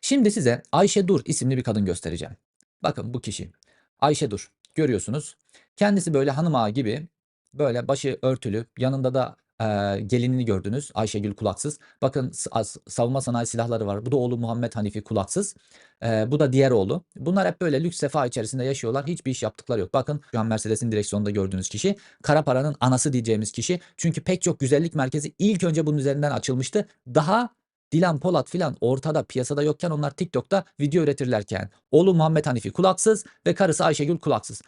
Şimdi size Ayşe Dur isimli bir kadın göstereceğim. Bakın bu kişi. Ayşe Dur. Görüyorsunuz. Kendisi böyle hanım ağa gibi böyle başı örtülü. Yanında da eee, gelinini gördünüz. Ayşegül Kulaksız. Bakın savunma sanayi silahları var. Bu da oğlu Muhammed Hanifi Kulaksız. Eee, bu da diğer oğlu. Bunlar hep böyle lüks sefa içerisinde yaşıyorlar. Hiçbir iş yaptıkları yok. Bakın şu an Mercedes'in direksiyonunda gördüğünüz kişi. Kara paranın anası diyeceğimiz kişi. Çünkü pek çok güzellik merkezi ilk önce bunun üzerinden açılmıştı. Daha Dilan Polat filan ortada piyasada yokken onlar TikTok'ta video üretirlerken oğlu Muhammed Hanifi kulaksız ve karısı Ayşegül kulaksız.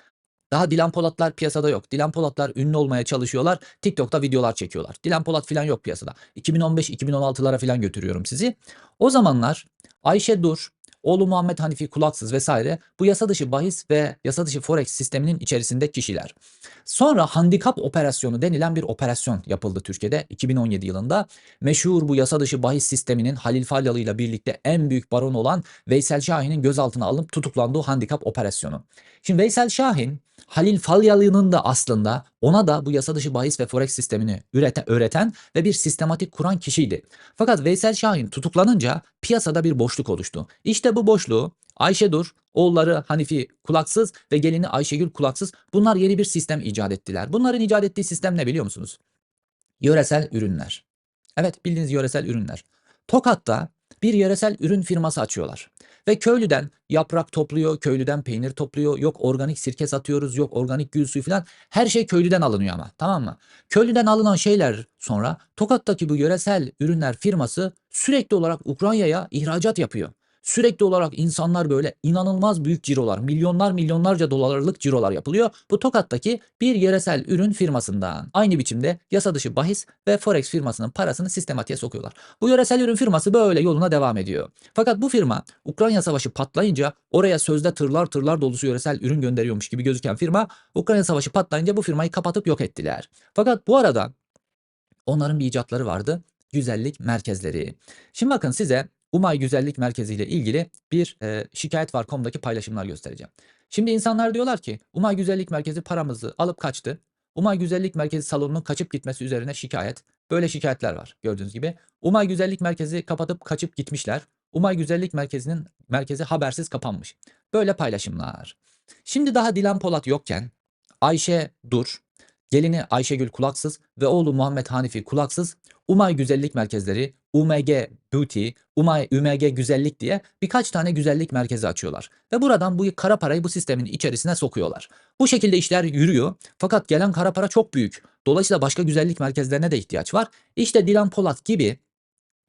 Daha Dilan Polatlar piyasada yok. Dilan Polatlar ünlü olmaya çalışıyorlar. TikTok'ta videolar çekiyorlar. Dilan Polat filan yok piyasada. 2015-2016'lara filan götürüyorum sizi. O zamanlar Ayşe Dur, oğlu Muhammed Hanifi kulaksız vesaire bu yasa dışı bahis ve yasa dışı forex sisteminin içerisinde kişiler. Sonra handikap operasyonu denilen bir operasyon yapıldı Türkiye'de 2017 yılında. Meşhur bu yasa dışı bahis sisteminin Halil Falyalı ile birlikte en büyük baron olan Veysel Şahin'in gözaltına alınıp tutuklandığı handikap operasyonu. Şimdi Veysel Şahin Halil Falyalı'nın da aslında ona da bu yasa dışı bahis ve forex sistemini üreten, öğreten ve bir sistematik kuran kişiydi. Fakat Veysel Şahin tutuklanınca piyasada bir boşluk oluştu. İşte bu boşluğu Ayşe Dur, oğulları Hanifi Kulaksız ve gelini Ayşegül Kulaksız bunlar yeni bir sistem icat ettiler. Bunların icat ettiği sistem ne biliyor musunuz? Yöresel ürünler. Evet bildiğiniz yöresel ürünler. Tokat'ta bir yöresel ürün firması açıyorlar. Ve köylüden yaprak topluyor, köylüden peynir topluyor. Yok organik sirke satıyoruz, yok organik gül suyu falan. Her şey köylüden alınıyor ama tamam mı? Köylüden alınan şeyler sonra Tokat'taki bu yöresel ürünler firması sürekli olarak Ukrayna'ya ihracat yapıyor. Sürekli olarak insanlar böyle inanılmaz büyük cirolar, milyonlar milyonlarca dolarlık cirolar yapılıyor. Bu Tokat'taki bir yöresel ürün firmasından. Aynı biçimde yasa dışı bahis ve forex firmasının parasını sistematiğe sokuyorlar. Bu yöresel ürün firması böyle yoluna devam ediyor. Fakat bu firma Ukrayna Savaşı patlayınca oraya sözde tırlar tırlar dolusu yöresel ürün gönderiyormuş gibi gözüken firma Ukrayna Savaşı patlayınca bu firmayı kapatıp yok ettiler. Fakat bu arada onların bir icatları vardı. Güzellik merkezleri. Şimdi bakın size Umay Güzellik Merkezi ile ilgili bir e, şikayet var.com'daki paylaşımlar göstereceğim. Şimdi insanlar diyorlar ki Umay Güzellik Merkezi paramızı alıp kaçtı. Umay Güzellik Merkezi salonunun kaçıp gitmesi üzerine şikayet. Böyle şikayetler var gördüğünüz gibi. Umay Güzellik Merkezi kapatıp kaçıp gitmişler. Umay Güzellik Merkezi'nin merkezi habersiz kapanmış. Böyle paylaşımlar. Şimdi daha Dilan Polat yokken Ayşe Dur, gelini Ayşegül Kulaksız ve oğlu Muhammed Hanifi Kulaksız Umay Güzellik Merkezleri, UMG Beauty, Umay UMG Güzellik diye birkaç tane güzellik merkezi açıyorlar. Ve buradan bu kara parayı bu sistemin içerisine sokuyorlar. Bu şekilde işler yürüyor fakat gelen kara para çok büyük. Dolayısıyla başka güzellik merkezlerine de ihtiyaç var. İşte Dilan Polat gibi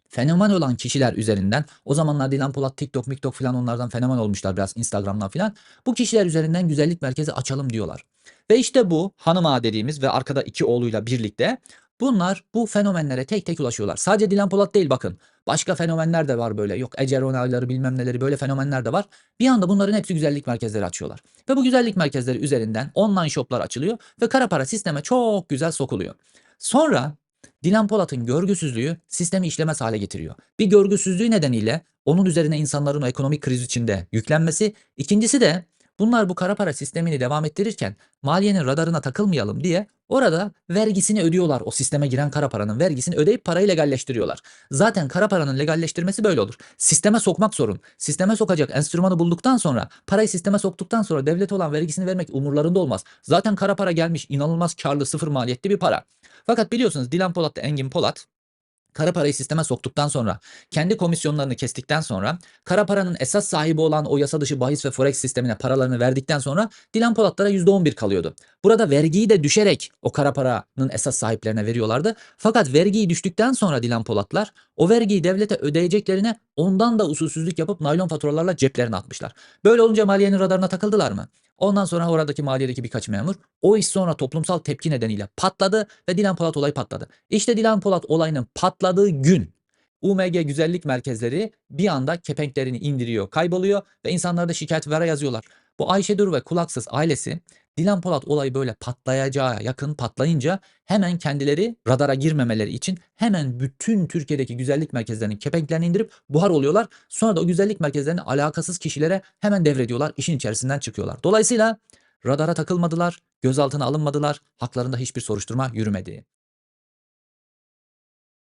fenomen olan kişiler üzerinden o zamanlar Dilan Polat TikTok, MikTok falan onlardan fenomen olmuşlar biraz Instagram'dan falan. Bu kişiler üzerinden güzellik merkezi açalım diyorlar. Ve işte bu hanım ağa dediğimiz ve arkada iki oğluyla birlikte bunlar bu fenomenlere tek tek ulaşıyorlar. Sadece Dilan Polat değil bakın. Başka fenomenler de var böyle. Yok Ece Ronayları bilmem neleri böyle fenomenler de var. Bir anda bunların hepsi güzellik merkezleri açıyorlar. Ve bu güzellik merkezleri üzerinden online shoplar açılıyor ve kara para sisteme çok güzel sokuluyor. Sonra Dilan Polat'ın görgüsüzlüğü sistemi işlemez hale getiriyor. Bir görgüsüzlüğü nedeniyle onun üzerine insanların o ekonomik kriz içinde yüklenmesi. İkincisi de bunlar bu kara para sistemini devam ettirirken maliyenin radarına takılmayalım diye orada vergisini ödüyorlar. O sisteme giren kara paranın vergisini ödeyip parayı legalleştiriyorlar. Zaten kara paranın legalleştirmesi böyle olur. Sisteme sokmak sorun. Sisteme sokacak enstrümanı bulduktan sonra parayı sisteme soktuktan sonra devlete olan vergisini vermek umurlarında olmaz. Zaten kara para gelmiş inanılmaz karlı sıfır maliyetli bir para. Fakat biliyorsunuz Dilan Polat da Engin Polat kara parayı sisteme soktuktan sonra, kendi komisyonlarını kestikten sonra, kara paranın esas sahibi olan o yasa dışı bahis ve forex sistemine paralarını verdikten sonra Dilan Polatlara %11 kalıyordu. Burada vergiyi de düşerek o kara paranın esas sahiplerine veriyorlardı. Fakat vergiyi düştükten sonra Dilan Polatlar o vergiyi devlete ödeyeceklerine ondan da usulsüzlük yapıp naylon faturalarla ceplerine atmışlar. Böyle olunca maliyenin radarına takıldılar mı? Ondan sonra oradaki maliyedeki birkaç memur o iş sonra toplumsal tepki nedeniyle patladı ve Dilan Polat olayı patladı. İşte Dilan Polat olayının patladığı gün UMG güzellik merkezleri bir anda kepenklerini indiriyor, kayboluyor ve insanlar da şikayet vera yazıyorlar. Bu Ayşe Dur ve Kulaksız ailesi Dilan Polat olayı böyle patlayacağı yakın patlayınca hemen kendileri radara girmemeleri için hemen bütün Türkiye'deki güzellik merkezlerinin kepenklerini indirip buhar oluyorlar. Sonra da o güzellik merkezlerini alakasız kişilere hemen devrediyorlar, işin içerisinden çıkıyorlar. Dolayısıyla radara takılmadılar, gözaltına alınmadılar, haklarında hiçbir soruşturma yürümedi.